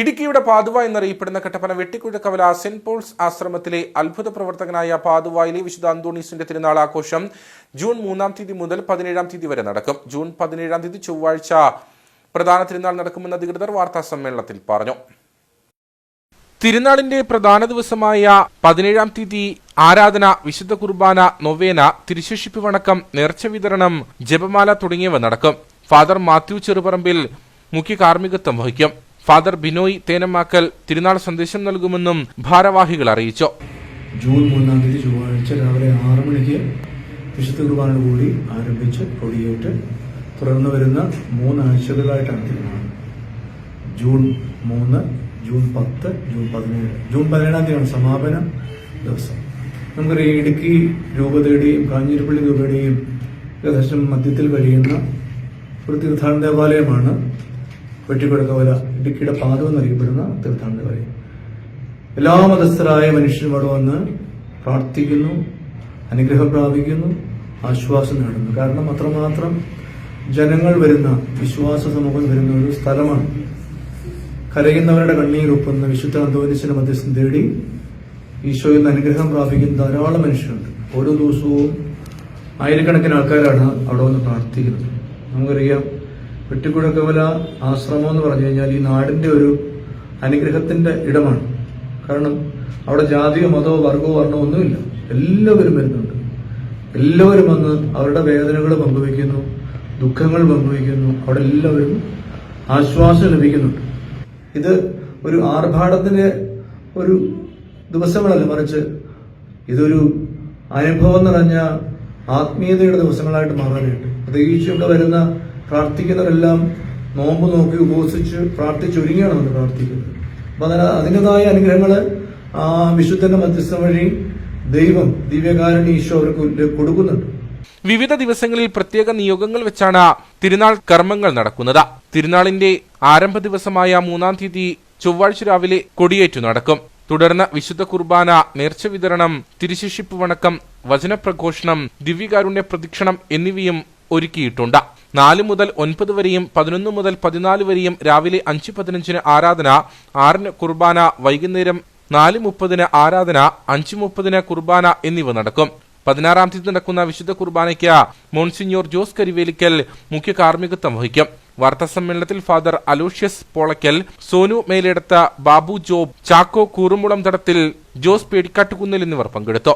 ഇടുക്കിയുടെ പാതുവ എന്നറിയപ്പെടുന്ന Kattappana വെട്ടിക്കുഴക്കവല saint Paul's ആശ്രമത്തിലെ അത്ഭുത പ്രവർത്തകനായ പാതുവായിലെ വിശുദ്ധ അന്തോണീസിന്റെ തിരുനാൾ ആഘോഷം ജൂൺ മൂന്നാം തീയതി മുതൽ പതിനേഴാം തീയതി വരെ നടക്കും. ജൂൺ പതിനേഴാം തീയതി ചൊവ്വാഴ്ച പ്രധാന തിരുനാൾ നടക്കുമെന്ന് അധികൃതർ വാർത്താ സമ്മേളനത്തിൽ പറഞ്ഞു. തിരുനാളിന്റെ പ്രധാന ദിവസമായ പതിനേഴാം തീയതി ആരാധന വിശുദ്ധ കുർബാന നൊവേന തിരുശേഷിപ്പ് വണക്കം നേർച്ച വിതരണം ജപമാല തുടങ്ങിയവ നടക്കും. ഫാദർ മാത്യു ചെറുപറമ്പിൽ മുഖ്യ കാർമ്മികത്വം വഹിക്കും. ഫാദർ ബിനോയ് തേനമാക്കൽ തിരുനാൾ സന്ദേശം നൽകുമെന്നും ഭാരവാഹികൾ അറിയിച്ചു. ജൂൺ മൂന്നാം തീയതി ചൊവ്വാഴ്ച രാവിലെ ആറ് മണിക്ക് വിശുദ്ധ കുർബാന കൂടി ആരംഭിച്ച് കൊടിയേറ്റ് തുടർന്ന് വരുന്ന മൂന്നാഴ്ചകളായിട്ടാണ് തീരുമാനം ജൂൺ മൂന്ന് ജൂൺ പത്ത് ജൂൺ പതിനേഴ്. ജൂൺ പതിനേഴാം തീയതിയാണ് സമാപന ദിവസം. നമുക്കറിയാം ഇടുക്കി രൂപതയുടെയും കാഞ്ഞിരപ്പള്ളി രൂപയുടെയും ഏകദേശം മധ്യത്തിൽ കഴിയുന്ന ഒരു തീർത്ഥാടന ദേവാലയമാണ് വെട്ടിക്കുഴക്കവല ഇടുക്കിയുടെ പാദം എന്നറിയപ്പെടുന്ന തീർത്ഥാടന വരെ. എല്ലാ മതസ്ഥരായ മനുഷ്യരും അവിടെ വന്ന് പ്രാർത്ഥിക്കുന്നു അനുഗ്രഹം പ്രാപിക്കുന്നു ആശ്വാസം നേടുന്നു. കാരണം അത്രമാത്രം ജനങ്ങൾ വരുന്ന വിശ്വാസ സമൂഹം വരുന്ന ഒരു സ്ഥലമാണ്. കരയുന്നവരുടെ കണ്ണീരൊപ്പുന്ന വിശുദ്ധ അന്തോനിസിന്റെ മധ്യസ്ഥം തേടി ഈശോയിൽ നിന്ന് അനുഗ്രഹം പ്രാപിക്കുന്ന ധാരാളം മനുഷ്യരുണ്ട്. ഓരോ ദിവസവും ആയിരക്കണക്കിന് ആൾക്കാരാണ് അവിടെ വന്ന് പ്രാർത്ഥിക്കുന്നത്. നമുക്കറിയാം വെട്ടിക്കുഴക്കവല ആശ്രമം എന്ന് പറഞ്ഞു കഴിഞ്ഞാൽ ഈ നാടിന്റെ ഒരു അനുഗ്രഹത്തിന്റെ ഇടമാണ്. കാരണം അവിടെ ജാതിയോ മതമോ വർഗമോ വർണമോ ഒന്നുമില്ല. എല്ലാവരും വരുന്നുണ്ട്. എല്ലാവരും വന്ന് അവരുടെ വേദനകൾ പങ്കുവയ്ക്കുന്നു ദുഃഖങ്ങൾ പങ്കുവയ്ക്കുന്നു. അവിടെ എല്ലാവരും ആശ്വാസം ലഭിക്കുന്നുണ്ട്. ഇത് ഒരു ആർഭാടത്തിന്റെ ഒരു ദിവസങ്ങളല്ല മറിച്ച് ഇതൊരു അനുഭവം നിറഞ്ഞ ആത്മീയതയുടെ ദിവസങ്ങളായിട്ട് മാറാനായിട്ട് പ്രത്യേകിച്ച് ഇവിടെ വരുന്ന പ്രാർത്ഥിക്കുന്നവരെല്ലാം നോമ്പ് നോക്കി ഉപവസിച്ച് പ്രാർത്ഥിച്ചൊരുങ്ങിയാണ് നമ്മൾ പ്രാർത്ഥിക്കുന്നത്. അപ്പൊ അതിന് അതിന്റെതായ അനുഗ്രഹങ്ങൾ ആ വിശുദ്ധന്റെ മധ്യസ്ഥം വഴി ദൈവം ദിവ്യകാരണി ഈശോ അവർക്ക് കൊടുക്കുന്നുണ്ട്. വിവിധ ദിവസങ്ങളിൽ പ്രത്യേക നിയോഗങ്ങൾ വെച്ചാണ് തിരുനാൾ കർമ്മങ്ങൾ നടക്കുന്നത്. തിരുനാളിന്റെ ആരംഭ ദിവസമായ മൂന്നാം തീയതി ചൊവ്വാഴ്ച രാവിലെ കൊടിയേറ്റു നടക്കും. തുടർന്ന് വിശുദ്ധ കുർബാന നേർച്ച വിതരണം തിരുശിഷിപ്പ് വണക്കം വചനപ്രഘോഷണം ദിവ്യകാരുണ്യ പ്രദക്ഷിണം എന്നിവയും ഒരുക്കിയിട്ടുണ്ട്. നാല് മുതൽ ഒൻപത് വരെയും പതിനൊന്ന് മുതൽ പതിനാല് വരെയും രാവിലെ അഞ്ച് പതിനഞ്ചിന് ആരാധന ആറിന് കുർബാന വൈകുന്നേരം നാല് മുപ്പതിന് ആരാധന അഞ്ച് മുപ്പതിന് കുർബാന എന്നിവ നടക്കും. പതിനാറാം തീയതി നടക്കുന്ന വിശുദ്ധ കുർബാനയ്ക്ക് മോൺസിഞ്ഞോർ ജോസ് കരിവേലിക്കൽ മുഖ്യ കാർമ്മികത്വം വഹിക്കും. വാർത്താ സമ്മേളനത്തിൽ father Aloysius Polakkal Sonu മേലെടുത്ത Babu job Chacko കൂറുമുളം Thadathil Jose പേടിക്കാട്ടുകുന്നിൽ എന്നിവർ പങ്കെടുത്തു.